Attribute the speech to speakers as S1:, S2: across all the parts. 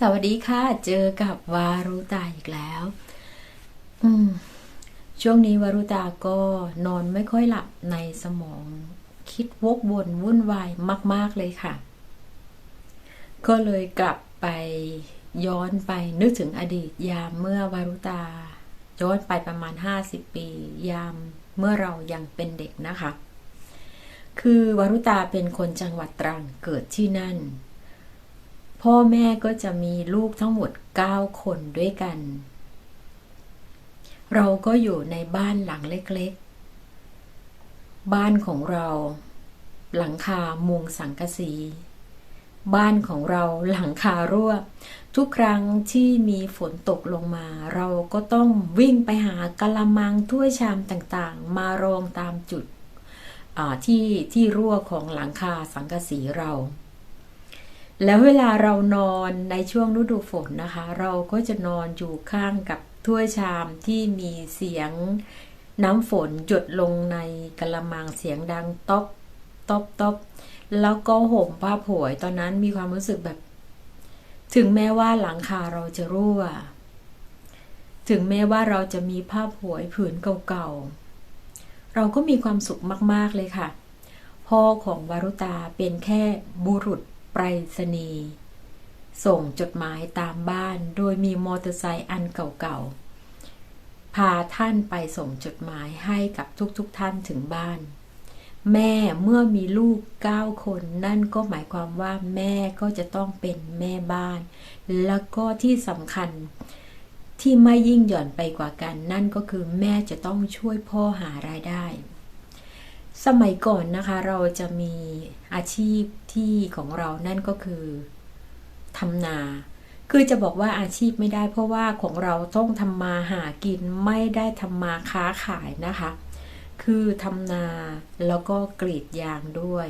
S1: สวัสดีค่ะ เจอกับวารุตาอีกแล้ว อืม ช่วงนี้วารุตาก็นอนไม่ค่อยหลับในสมอง คิดวกวนวุ่นวายมาก ๆเลยค่ะ ก็เลยกลับไปย้อนไปนึกถึงอดีตยามเมื่อวารุตา ย้อนไปประมาณ 50 ปี ยามเมื่อเรายังเป็นเด็กนะคะ คือวารุตาเป็นคนจังหวัดตรังเกิดที่นั่น พ่อแม่ก็จะมีลูกทั้งหมด 9 คนด้วยกัน เราก็อยู่ในบ้านหลังเล็กๆ บ้านของเรา หลังคามุงสังกะสี บ้านของเราหลังคารั่ว ทุกครั้งที่มีฝนตกลงมา เราก็ต้องวิ่งไปหากะละมังถ้วยชามต่างๆ มารองตามจุดที่ที่รั่วของหลังคาสังกะสีเรา แล้วเวลาเรานอนในช่วงฤดูฝนนะคะ เราก็จะนอนอยู่ข้างกับถ้วยชามที่มีเสียงน้ำฝนหยดลงในกระมังเสียงดังต๊อบต๊อบต๊อบแล้วก็ห่มผ้าผวยตอนนั้นมีความรู้สึกแบบ ถึงแม้ว่าหลังคาเราจะรั่ว ถึงแม้ว่าเราจะมีผ้าผวยผืนเก่าๆ เราก็มีความสุขมากๆเลยค่ะ พ่อของวารุตาเป็นแค่บุรุษ ไปรษณีย์ส่งจดหมายตามบ้านโดยมีมอเตอร์ไซค์อันเก่าๆ พาท่านไปส่งจดหมายให้กับทุกๆทท่านถึงบ้าน แม่เมื่อมีลูกเก้าคน นั่นก็หมายความว่าแม่ก็จะต้องเป็นแม่บ้าน แล้วก็ที่สำคัญที่ไม่ยิ่งหย่อนไปกว่ากัน นั่นก็คือแม่จะต้องช่วยพ่อหารายได้ สมัยก่อนนะคะเราจะมีอาชีพที่ของเรานั่นก็คือทำนา คือจะบอกว่าอาชีพไม่ได้ เพราะว่าของเราต้องทำมาหากินไม่ได้ทำมาค้าขายนะคะ คือทำนาแล้วก็กรีดยางด้วย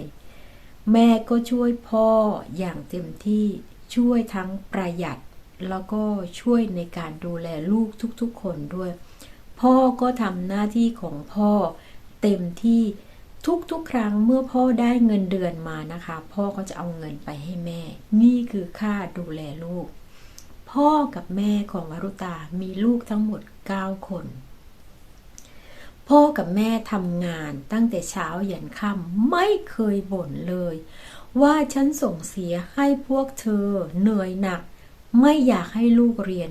S1: แม่ก็ช่วยพ่ออย่างเต็มที่ช่วยทั้งประหยัด แล้วก็ช่วยในการดูแลลูกทุกๆคนด้วย พ่อก็ทำหน้าที่ของพ่อเต็มที่ ทุกๆ ครั้งเมื่อพ่อได้เงินเดือนมานะคะ พ่อก็จะเอาเงินไปให้แม่ นี่คือค่าดูแลลูก พ่อกับแม่ของวรุตามีลูกทั้งหมด 9 คน พ่อกับแม่ทำงานตั้งแต่เช้ายันค่ำไม่เคยบ่นเลย ว่าฉันส่งเสียให้พวกเธอเหนื่อยหนัก ไม่อยากให้ลูกเรียน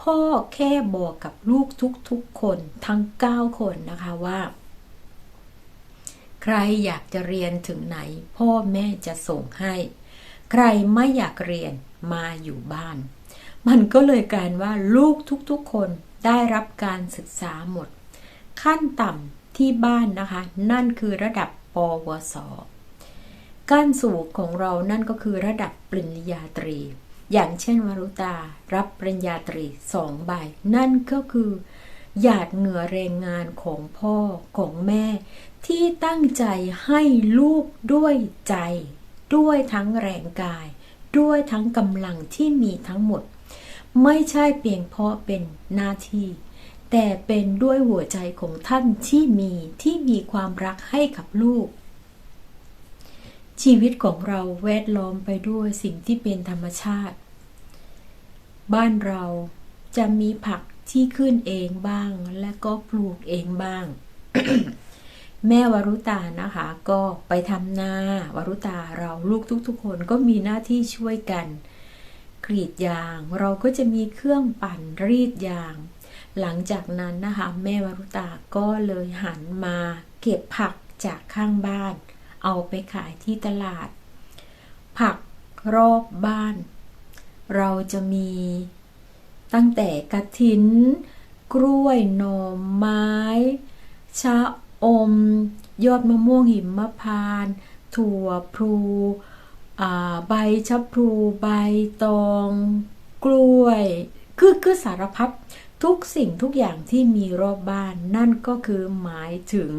S1: พ่อแค่บอกกับลูกทุกๆคนทั้ง 9 คนนะคะว่า ใครอยากจะเรียนถึงไหน พ่อแม่จะส่งให้ ใครไม่อยากเรียนมาอยู่บ้าน มันก็เลยกลายว่าลูกทุกๆคนได้รับการศึกษาหมด ขั้นต่ำที่บ้านนะคะ นั่นคือระดับปวสกั้นสูงของเรานั่นก็คือระดับปริญญาตรี อย่างเช่นวรุตา รับปริญญาตรีสองใบ นั่นก็คือหยาดเหงื่อแรงงานของพ่อของแม่ ที่ตั้งใจให้ลูกด้วยใจ ด้วยทั้งแรงกาย ด้วยทั้งกำลังที่มีทั้งหมด ไม่ใช่เพียงเพราะเป็นหน้าที่ แต่เป็นด้วยหัวใจของท่านที่มีที่มีความรักให้กับลูก ชีวิตของเราแวดล้อมไปด้วยสิ่งที่เป็นธรรมชาติ บ้านเราจะมีผักที่ขึ้นเองบ้างและก็ปลูกเองบ้าง แม่วรุตานะคะก็ไปทำนาวรุตาเราลูกทุกๆ คนก็มีหน้าที่ช่วยกัน กรีดยาง เราก็จะมีเครื่องปั่นรีดยาง หลังจากนั้นนะคะ แม่วรุตาก็เลยหันมา เก็บผักจากข้างบ้าน เอาไปขายที่ตลาด ผักรอบบ้าน เราจะมีตั้งแต่กระถิน กล้วยหน่อไม้ชะ อม ยอดมะม่วงหิมพาน ถั่วพลูใบชะพลูใบตอง กล้วย คือคือสารพัดทุกสิ่งทุกอย่างที่มีรอบบ้าน นั่นก็คือหมายถึง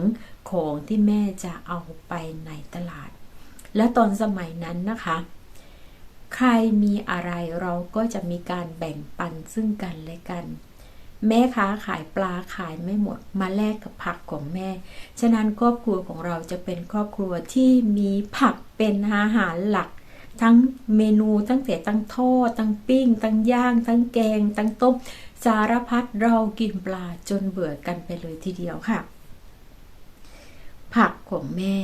S1: ของที่แม่จะเอาไปในตลาด และตอนสมัยนั้นนะคะ ใครมีอะไรเราก็จะมีการแบ่งปันซึ่งกันและกัน แม่ค้าขายปลาขายไม่หมดมาแลกกับผักของแม่ ฉะนั้นครอบครัวของเราจะเป็นครอบครัวที่มีผักเป็นอาหารหลัก ทั้งเมนูตั้งแต่ตั้งทอดตั้งปิ้ง ตั้งย่างตั้งแกง ตั้งต้ม สารพัดเรากินปลาจนเบื่อกันไปเลยทีเดียวค่ะ ผักของแม่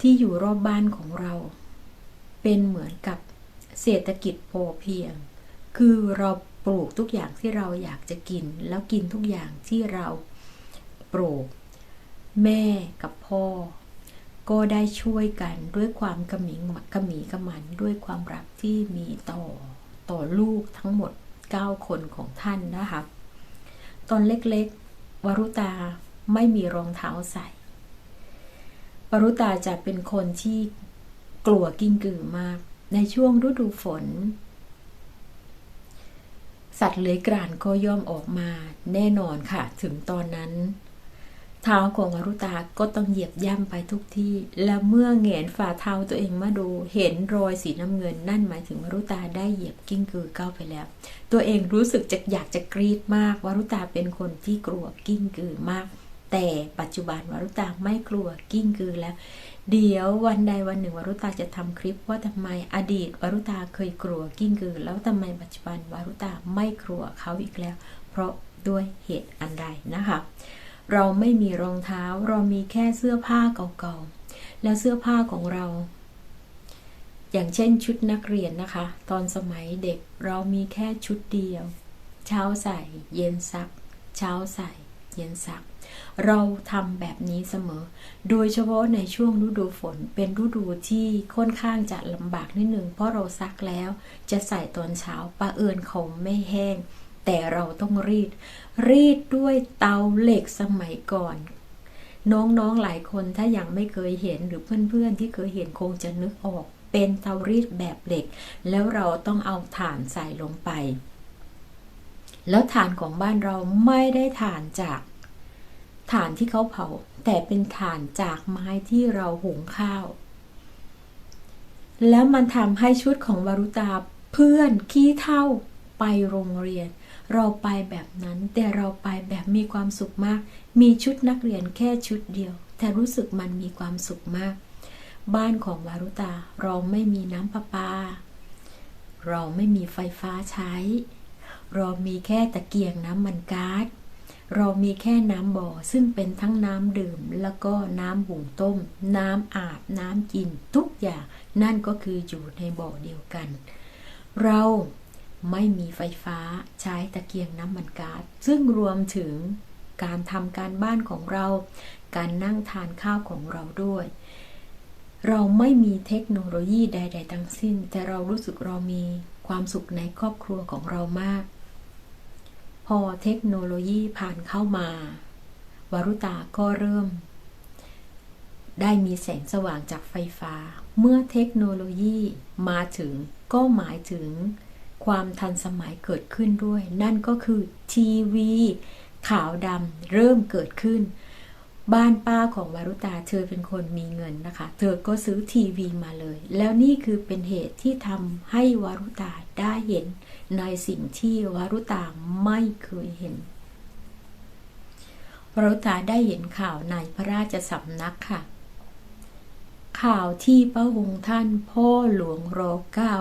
S1: ที่อยู่รอบบ้านของเรา เป็นเหมือนกับเศรษฐกิจพอเพียง คือเรา ปลูกทุกอย่างที่เราอยากจะกิน แล้วกินทุกอย่างที่เราปลูก แม่กับพ่อ ก็ได้ช่วยกันด้วยความกระหมิงกระหมีกระมันด้วยความรักที่มีต่อต่อลูกทั้งหมด 9 คนของท่านนะคะตอนเล็กๆ วรุตาไม่มีรองเท้าใส่วรุตาจะเป็นคนที่กลัวกิ้งกือมาก ในช่วงฤดูฝน สัตว์เลื้อยกรานก็ย่อมออกมาแน่นอนค่ะ ถึงตอนนั้น เท้าของวรุตาก็ต้องเหยียบย่ำไปทุกที่ และเมื่อเหงนฝ่าเท้าตัวเองมาดูเห็นรอยสีน้ำเงินนั่นหมายถึงวรุตาได้เหยียบกิ้งกือก้าไปแล้ว ตัวเองรู้สึกจะอยากจะกรีดมากวรุตาเป็นคนที่กลัวกิ้งกือมาก แต่ปัจจุบันวรุตาไม่กลัวกิ้งกือแล้ว เดี๋ยววันใดวันหนึ่งวรุตาจะทำคลิปว่าทำไมอดีตวรุตาเคยกลัวกิ้งกือ แล้วทำไมปัจจุบันวรุตาไม่กลัวเขาอีกแล้ว เพราะด้วยเหตุอันใดนะคะ เราไม่มีรองเท้าเรามีแค่เสื้อผ้าเก่าๆแล้วเสื้อผ้าของเรา อย่างเช่นชุดนักเรียนนะคะ ตอนสมัยเด็กเรามีแค่ชุดเดียว เช้าใส่ เย็นซัก เช้าใส่ เย็นซัก เราทำแบบนี้เสมอ โดยเฉพาะในช่วงฤดูฝนเป็นฤดูที่ค่อนข้างจะลำบากนิดนึง เพราะเราซักแล้วจะใส่ตอนเช้าปะเอิญเขาไม่แห้ง แต่เราต้องรีด รีดด้วยเตาเหล็กสมัยก่อน น้องๆหลายคนถ้ายังไม่เคยเห็นหรือเพื่อนๆที่เคยเห็นคงจะนึกออก เป็นเตารีดแบบเหล็ก แล้วเราต้องเอาถ่านใส่ลงไป แล้วถ่านของบ้านเราไม่ได้ถ่านจาก ถ่านที่เขาเผา แต่เป็นถ่านจากไม้ที่เราหุงข้าว แล้วมันทำให้ชุดของวารุตาเพื่อนขี้เท่าไปโรงเรียน เราไปแบบนั้นแต่เราไปแบบมีความสุขมาก มีชุดนักเรียนแค่ชุดเดียว แต่รู้สึกมันมีความสุขมาก บ้านของวารุตาเราไม่มีน้ำประปา เราไม่มีไฟฟ้าใช้ เรามีแค่ตะเกียงน้ำมันก๊าซ เรามีแค่น้ำบ่อซึ่งเป็นทั้งน้ำดื่ม แล้วก็น้ำหุงต้ม น้ำอาบน้ำกินทุกอย่าง นั่นก็คืออยู่ในบ่อเดียวกัน เราไม่มีไฟฟ้าใช้ตะเกียงน้ำมันก๊าซซึ่งรวมถึงการทำการบ้านของเรา การนั่งทานข้าวของเราด้วย เราไม่มีเทคโนโลยีใด ๆ ทั้งสิ้น แต่เรารู้สึกเรามีความสุขในครอบครัวของเรามาก พอเทคโนโลยีผ่านเข้ามาวารุตาก็เริ่ม ได้มีแสงสว่างจากไฟฟ้า เมื่อเทคโนโลยีมาถึงก็หมายถึงความทันสมัยเกิดขึ้นด้วย นั่นก็คือทีวี ขาวดำเริ่มเกิดขึ้น บ้านป้าของวารุตาเธอเป็นคนมีเงินนะคะ เธอก็ซื้อทีวีมาเลย แล้วนี่คือเป็นเหตุที่ทำให้วารุตาได้เห็น ในสิ่งที่วารุตาไม่เคยเห็นวารุตาได้เห็นข่าวในพระราชสำนักค่ะ ข่าวที่พระองค์ท่านพ่อหลวงรอเก้า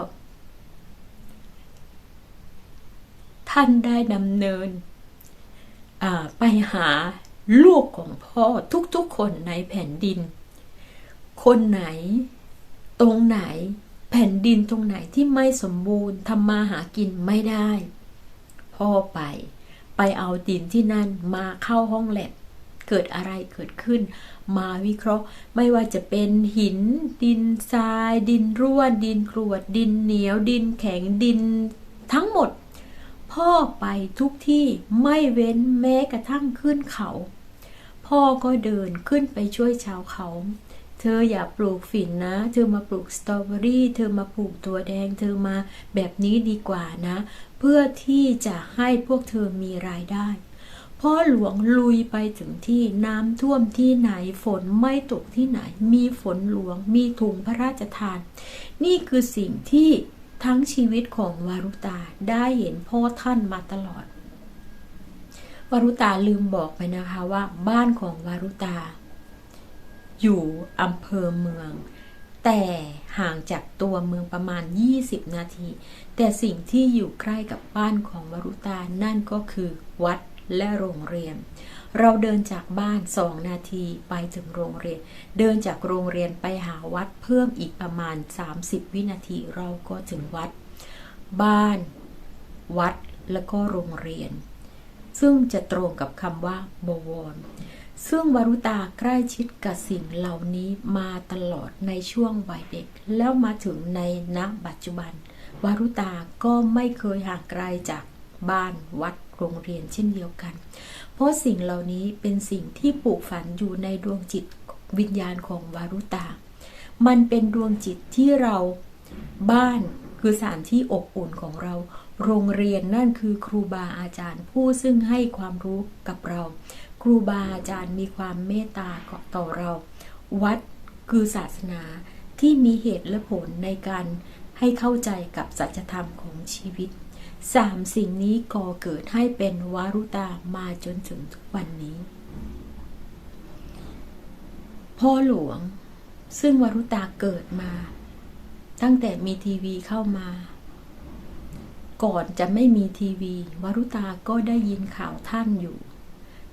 S1: ท่านได้ดำเนินไปหา ลูกของพ่อทุกๆคนในแผ่นดิน คนไหน ตรงไหน แผ่นดินตรงไหนที่ไม่สมบูรณ์ทำมาหากินไม่ได้ พ่อไป ไปเอาดินที่นั่นมาเข้าห้องแลบเกิดอะไรเกิดขึ้น มาวิเคราะห์ไม่ว่าจะเป็นหิน ดินทราย ดินร่วนดินกรวด ดินเหนียว ดินแข็งดินทั้งหมด พ่อไปทุกที่ไม่เว้นแม้กระทั่งขึ้นเขา พ่อก็เดินขึ้นไปช่วยชาวเขา เธออย่าปลูกฝิ่นนะ เธอมาปลูกสตรอเบอรี่ เธอมาปลูกตัวแดง เธอมาแบบนี้ดีกว่านะ เพื่อที่จะให้พวกเธอมีรายได้พ่อหลวงลุยไปถึงที่น้ำท่วมที่ไหนฝนไม่ตกที่ไหน มีฝนหลวงมีถุงพระราชทาน นี่คือสิ่งที่ทั้งชีวิตของวารุตาได้เห็นพ่อท่านมาตลอด วารุตาลืมบอกไปนะคะว่าบ้านของวารุตา อยู่อำเภอเมือง แต่ห่างจากตัวเมืองประมาณ 20 นาที แต่สิ่งที่อยู่ใกล้กับบ้านของวารุตานั่นก็คือวัดและโรงเรียน เราเดินจากบ้านสองนาทีไปถึงโรงเรียน เดินจากโรงเรียนไปหาวัดเพิ่มอีกประมาณ 30 วินาทีเราก็ถึงวัด บ้าน วัดแล้วก็โรงเรียน ซึ่งจะตรงกับคำว่าบวร ซึ่งวรุตาใกล้ชิดกับสิ่งเหล่านี้มาตลอดในช่วงวัยเด็ก แล้วมาถึงในณปัจจุบัน วรุตาก็ไม่เคยห่างไกลจากบ้านวัดโรงเรียนเช่นเดียวกัน เพราะสิ่งเหล่านี้เป็นสิ่งที่ปลูกฝันอยู่ในดวงจิตวิญญาณของวารุตา มันเป็นดวงจิตที่เราบ้านคือสถานที่อบอุ่นของเรา โรงเรียนนั่นคือครูบาอาจารย์ ผู้ซึ่งให้ความรู้กับเรา ครูบาอาจารย์มีความเมตตาต่อเรา วัดคือศาสนาที่มีเหตุและผลในการให้เข้าใจกับสัจธรรมของชีวิตสามสิ่งนี้ก่อเกิดให้เป็นวารุตามาจนถึงทุกวันนี้ พ่อหลวงซึ่งวารุตาเกิดมา ตั้งแต่มีทีวีเข้ามา ก่อนจะไม่มีทีวี วรุตาก็ได้ยินข่าวท่านอยู่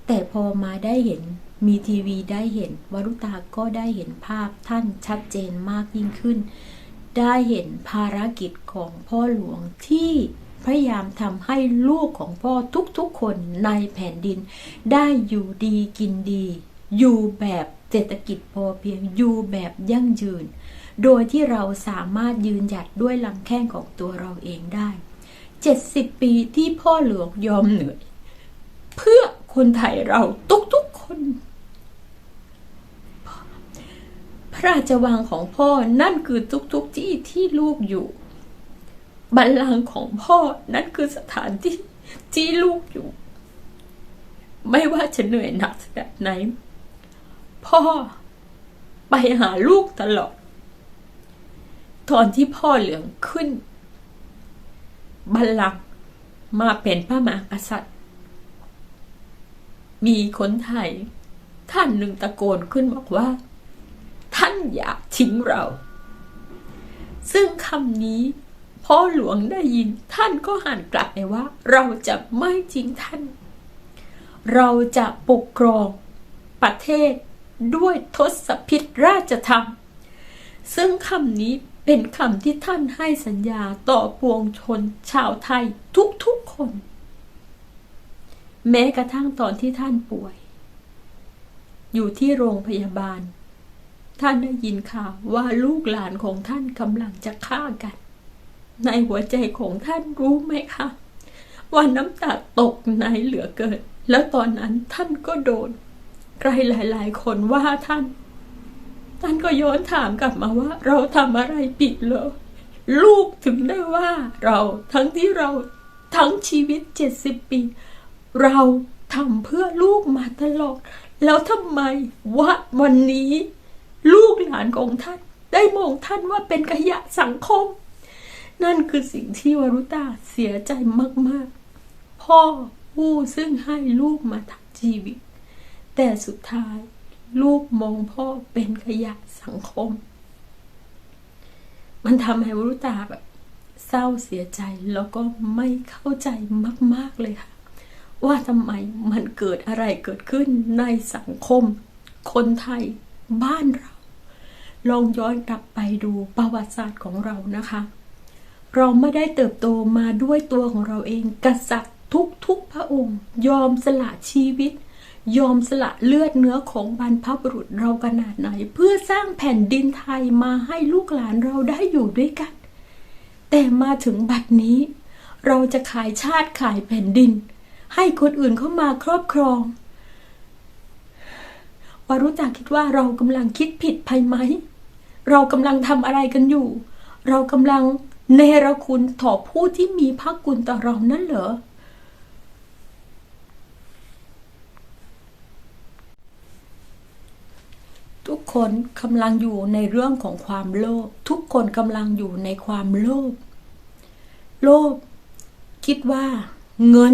S1: แต่พอมาได้เห็นมีทีวีได้เห็น วรุตาก็ได้เห็นภาพท่านชัดเจนมากยิ่งขึ้น ได้เห็นภารกิจของพ่อหลวงที่พยายามทำให้ลูกของพ่อทุกๆคนในแผ่นดิน ได้อยู่ดีกินดี อยู่แบบเศรษฐกิจพอเพียงอยู่แบบยั่งยืน โดยที่เราสามารถยืนหยัดด้วยลำแข้งของตัวเราเองได้ 70ปีที่พ่อหลวงยอมเหนื่อย เพื่อคนไทยเราทุกๆคน พระราชวังของพ่อนั่นคือทุกๆที่ที่ลูกอยู่ บัลลังก์ของพ่อนั่นคือสถานที่ที่ลูกอยู่ ไม่ว่าจะเหนื่อยหนักแบบไหน พ่อไปหาลูกตลอด ตอนที่พ่อเหลืองขึ้น บัลลังก์มาเป็นพระมหากษัตริย์ มีคนไทย ท่านหนึ่งตะโกนขึ้นบอกว่า ท่านอยากทิ้งเรา ซึ่งคำนี้พ่อหลวงได้ยินท่านก็หันกลับไปว่า เราจะไม่ทิ้งท่าน เราจะปกครองประเทศด้วยทศพิธราชธรรม ซึ่งคำนี้ เป็นคำที่ท่านให้สัญญาต่อปวงชน ชาวไทยทุกๆคน แม้กระทั่งตอนที่ท่านป่วย อยู่ที่โรงพยาบาล ท่านได้ยินข่าวว่าลูกหลานของท่านกำลังจะฆ่ากัน ในหัวใจของท่านรู้ไหมคะว่าน้ำตาตกในเหลือเกิน แล้วตอนนั้นท่านก็โดน ใครหลาย ๆ คนว่าท่าน ท่านก็ย้อนถามกลับมาว่า เราทำอะไรผิดเหรอลูกถึงได้ว่าเราทั้งที่เราทั้งชีวิตเจ็ดสิบปี เราทำเพื่อลูกมาตลอด แล้วทำไมวัดวันนี้ ลูกหลานของท่าน ได้มองท่านว่าเป็นขยะสังคม นั่นคือสิ่งที่วรุตาเสียใจมาก ๆ พ่อผู้ซึ่งให้ลูกมาทั้งชีวิต แต่สุดท้าย ลูกมองพ่อเป็นขยะสังคม มันทำให้วรุตาแบบ เศร้าเสียใจแล้วก็ไม่เข้าใจมาก ๆเลยค่ะ ว่าทำไมมันเกิดอะไรเกิดขึ้นในสังคม คนไทยบ้านเรา ลองย้อนกลับไปดูประวัติศาสตร์ของเรานะคะ เราไม่ได้เติบโตมาด้วยตัวของเราเองกษัตริย์ทุกๆพระองค์ ยอมสละชีวิต ยอมสละเลือดเนื้อของบรรพบุรุษเราขนาดไหน เพื่อสร้างแผ่นดินไทยมาให้ลูกหลานเราได้อยู่ด้วยกัน แต่มาถึงบัดนี้ เราจะขายชาติขายแผ่นดิน ให้คนอื่นเข้ามาครอบครองวารุจาคิดว่าเรากำลังคิดผิดไปไหม เรากำลังทำอะไรกันอยู่ เรากำลังเนรคุณต่อผู้ที่มีพระคุณต่อเรานั่นเหรอ คนกำลังอยู่ในเรื่องของความโลภทุกคนกำลังอยู่ในความโลภโลภคิดว่าเงิน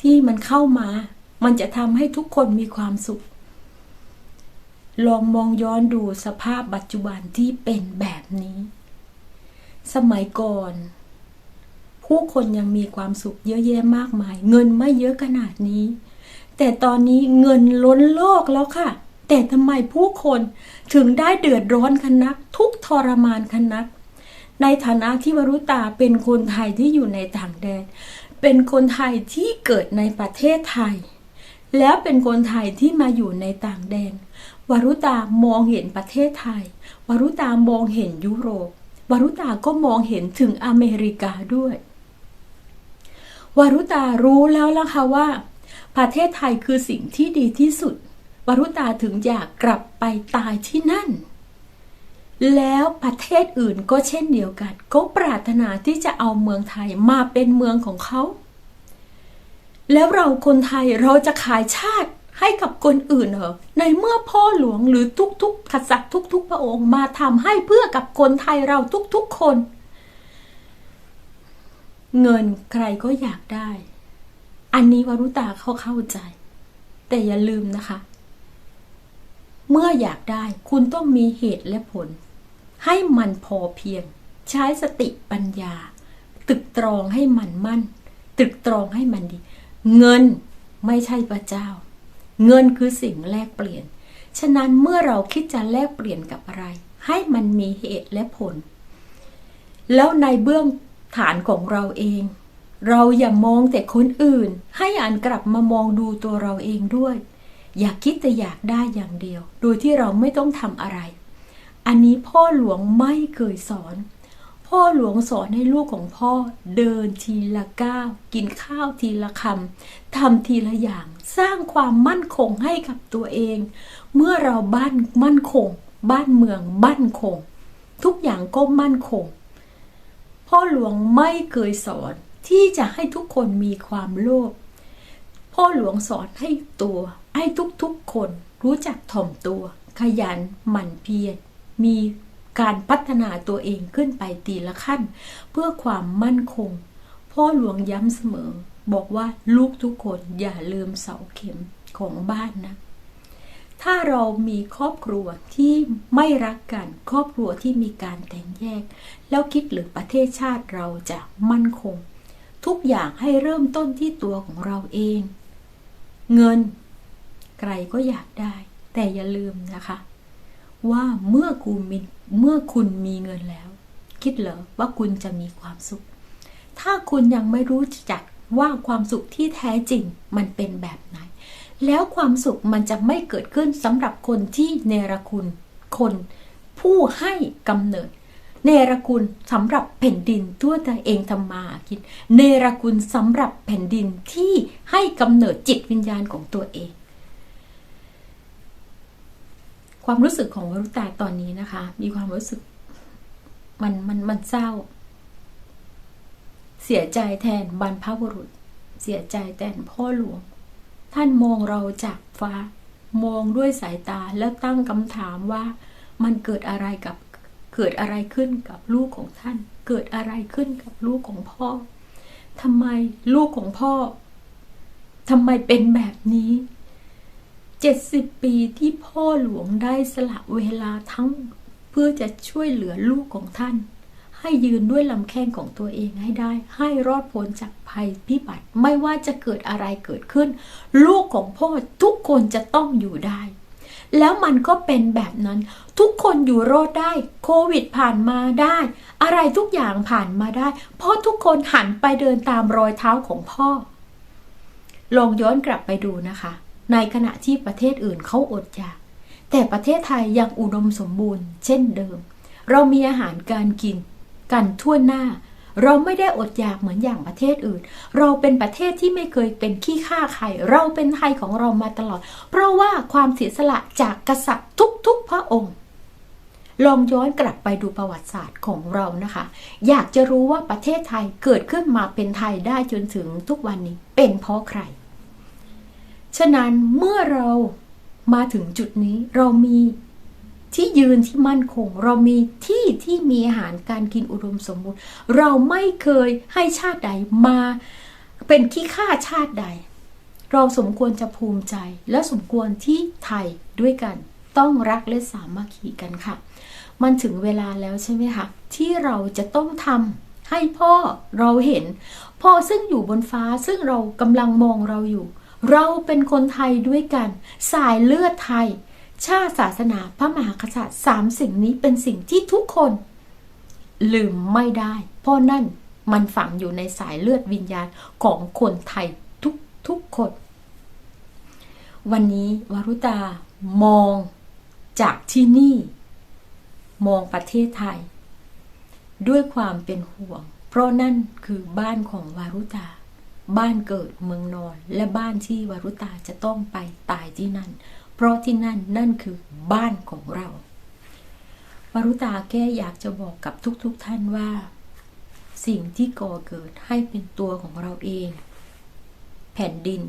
S1: ที่มันเข้ามา มันจะทำให้ทุกคนมีความสุข ลองมองย้อนดูสภาพปัจจุบันที่เป็นแบบนี้ สมัยก่อน ผู้คนยังมีความสุขเยอะแยะมากมาย เงินไม่เยอะขนาดนี้ แต่ตอนนี้เงินล้นโลกแล้วค่ะ แต่ทำไมผู้คนถึงได้เดือดร้อนกันนัก ทุกทรมานกันนัก ในฐานะที่วรุตาเป็นคนไทยที่อยู่ในต่างแดน เป็นคนไทยที่เกิดในประเทศไทย แล้วเป็นคนไทยที่มาอยู่ในต่างแดน วรุตามองเห็นประเทศไทย วรุตามองเห็นยุโรป วรุตาก็มองเห็นถึงอเมริกาด้วย วรุตารู้แล้วล่ะค่ะว่าประเทศไทยคือสิ่งที่ดีที่สุด วรุตาถึงอยากกลับไปตายที่นั่น แล้วประเทศอื่นก็เช่นเดียวกันก็ปรารถนาที่จะเอาเมืองไทยมาเป็นเมืองของเขา แล้วเราคนไทยเราจะขายชาติให้กับคนอื่นเหรอ ในเมื่อพ่อหลวงหรือทุกๆกษัตริย์ทุก ๆ พระองค์มาทำให้เพื่อกับคนไทยเราทุกๆคน เงินใครก็อยากได้ อันนี้วรุตาเขาเข้าใจ แต่อย่าลืมนะคะ เมื่ออยากได้คุณต้องมีเหตุและผล ให้มันพอเพียง ใช้สติปัญญา ตึกตรองให้มันมั่น ตึกตรองให้มันดี เงินไม่ใช่พระเจ้า เงินคือสิ่งแลกเปลี่ยน ฉะนั้นเมื่อเราคิดจะแลกเปลี่ยนกับอะไร ให้มันมีเหตุและผล แล้วในเบื้องฐานของเราเอง เราอย่ามองแต่คนอื่น ให้อ่านกลับมามองดูตัวเราเองด้วย อยากคิดแต่อยากได้อย่างเดียว โดยที่เราไม่ต้องทำอะไร อันนี้พ่อหลวงไม่เคยสอน พ่อหลวงสอนให้ลูกของพ่อเดินทีละก้าวกินข้าวทีละคำทำทีละอย่าง สร้างความมั่นคงให้กับตัวเอง เมื่อเราบ้านมั่นคง บ้านเมืองมั่นคง ทุกอย่างก็มั่นคง พ่อหลวงไม่เคยสอนที่จะให้ทุกคนมีความโลภพ่อหลวงสอนให้ตัว ให้ทุกๆคนรู้จักถ่อมตัว ขยันหมั่นเพียรมีการพัฒนาตัวเองขึ้นไปตีละขั้น เพื่อความมั่นคง พ่อหลวงย้ำเสมอ บอกว่าลูกทุกคนอย่าลืมเสาเข็มของบ้านนะ ถ้าเรามีครอบครัวที่ไม่รักกัน ครอบครัวที่มีการแตกแยก แล้วคิดหรือประเทศชาติเราจะมั่นคง ทุกอย่างให้เริ่มต้นที่ตัวของเราเอง เงิน ใครก็อยากได้ แต่อย่าลืมนะคะ ว่าเมื่อคุณมีเมื่อคุณมีเงินแล้ว คิดเหรอว่าคุณจะมีความสุข ถ้าคุณยังไม่รู้จักว่าความสุขที่แท้จริงมันเป็นแบบไหน แล้วความสุขมันจะไม่เกิดขึ้นสำหรับคนที่เนรคุณ คนผู้ให้กำเนิด เนรคุณสำหรับแผ่นดินทั่วตัวเองทำมาหากินเนรคุณสำหรับแผ่นดินที่ให้กำเนิดจิตวิญญาณของตัวเอง ความรู้สึกของวรุตาตอนนี้นะคะ มีความรู้สึก มันมันมันเศร้า เสียใจแทนบรรพบุรุษ เสียใจแทนพ่อหลวง ท่านมองเราจากฟ้า มองด้วยสายตาแล้วตั้งคำถามว่า มันเกิดอะไรกับเกิดอะไรขึ้นกับลูกของท่าน เกิดอะไรขึ้นกับลูกของพ่อทำไมลูกของพ่อทำไมเป็นแบบนี้ เจ็ดสิบปีที่พ่อหลวงได้สละเวลาทั้งเพื่อจะช่วยเหลือลูกของท่าน ให้ยืนด้วยลำแข้งของตัวเองให้ได้ ให้รอดพ้นจากภัยพิบัติไม่ว่าจะเกิดอะไรเกิดขึ้น ลูกของพ่อทุกคนจะต้องอยู่ได้ แล้วมันก็เป็นแบบนั้น ทุกคนอยู่รอดได้ โควิดผ่านมาได้ อะไรทุกอย่างผ่านมาได้เพราะทุกคนหันไปเดินตามรอยเท้าของพ่อ ลองย้อนกลับไปดูนะคะ ในขณะที่ประเทศอื่นเขาอดอยาก แต่ประเทศไทยยังอุดมสมบูรณ์ เช่นเดิม เรามีอาหารการกิน กันทั่วหน้า เราไม่ได้อดอยากเหมือนอย่างประเทศอื่น เราเป็นประเทศที่ไม่เคยเป็นขี้ข้าใคร เราเป็นไทยของเรามาตลอด เพราะว่าความเสียสละจากกษัตริย์ทุกๆพระองค์ลองย้อนกลับไปดูประวัติศาสตร์ของเรานะคะ อยากจะรู้ว่าประเทศไทยเกิดขึ้นมาเป็นไทยได้จนถึงทุกวันนี้เป็นเพราะใคร ฉะนั้นเมื่อเรามาถึงจุดนี้เรามีที่ยืนที่มั่นคง เรามีที่ที่มีอาหารการกินอุดมสมบูรณ์ เราไม่เคยให้ชาติใดมาเป็นขี้ข้าชาติใด เราสมควรจะภูมิใจ และสมควรที่ไทยด้วยกัน ต้องรักและสามัคคีกันค่ะ มันถึงเวลาแล้วใช่ไหมคะที่เราจะต้องทำให้พ่อเราเห็น พ่อซึ่งอยู่บนฟ้าซึ่งเรากำลังมองเราอยู่ เราเป็นคนไทยด้วยกัน สายเลือดไทย ชาติศาสนาพระมหากษัตริย์สามสิ่งนี้เป็นสิ่งที่ทุกคน ลืมไม่ได้ เพราะนั่นมันฝังอยู่ในสายเลือดวิญญาณของคนไทยทุกทุกคน วันนี้วารุตามองจากที่นี่ มองประเทศไทย ด้วยความเป็นห่วง เพราะนั่นคือบ้านของวารุตา บ้านเกิดเมืองนอน และบ้านที่วรุตาจะต้องไปตายที่นั่น เพราะที่นั่นนั่นคือบ้านของเรา วรุตาแค่อยากจะบอกกับทุกๆทท่านว่า สิ่งที่ก่อเกิดให้เป็นตัวของเราเอง แผ่นดิน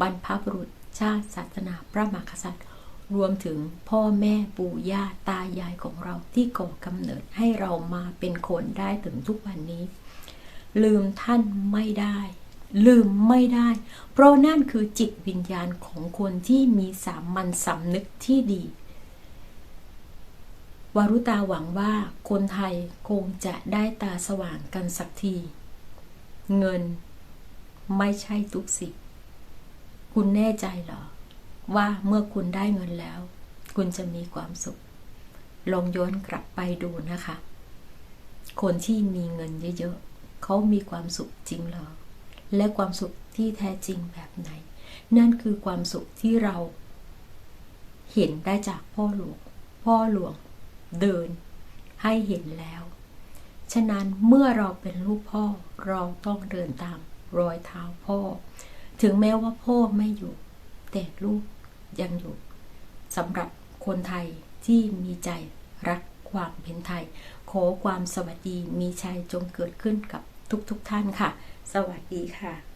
S1: บรรพบุรุษ ชาติศาสนาพระมหากษัตริย์ รวมถึงพ่อแม่ปู่ย่าตายายของเราที่ก่อกำเนิดให้เรามาเป็นคนได้ถึงทุกวันนี้ ลืมท่านไม่ได้ ลืมไม่ได้ เพราะนั่นคือจิตวิญญาณของคนที่มีสามัญสำนึกที่ดี วารุตาหวังว่าคนไทยคงจะได้ตาสว่างกันสักที เงินไม่ใช่ทุกสิ่งคุณแน่ใจเหรอ ว่าเมื่อคุณได้เงินแล้ว คุณจะมีความสุข ลองย้อนกลับไปดูนะคะ คนที่มีเงินเยอะๆเขามีความสุขจริงเหรอ และความสุขที่แท้จริงแบบไหน นั่นคือความสุขที่เรา เห็นได้จากพ่อหลวง พ่อหลวงเดินให้เห็นแล้ว ฉะนั้นเมื่อเราเป็นลูกพ่อเราต้องเดินตามรอยเท้าพ่อ ถึงแม้ว่าพ่อไม่อยู่ แต่ลูกยังอยู่สำหรับคนไทยที่มีใจรักความเป็นไทย ขอความสวัสดีมีชัยจงเกิดขึ้นกับทุกๆทท่านค่ะ สวัสดีค่ะ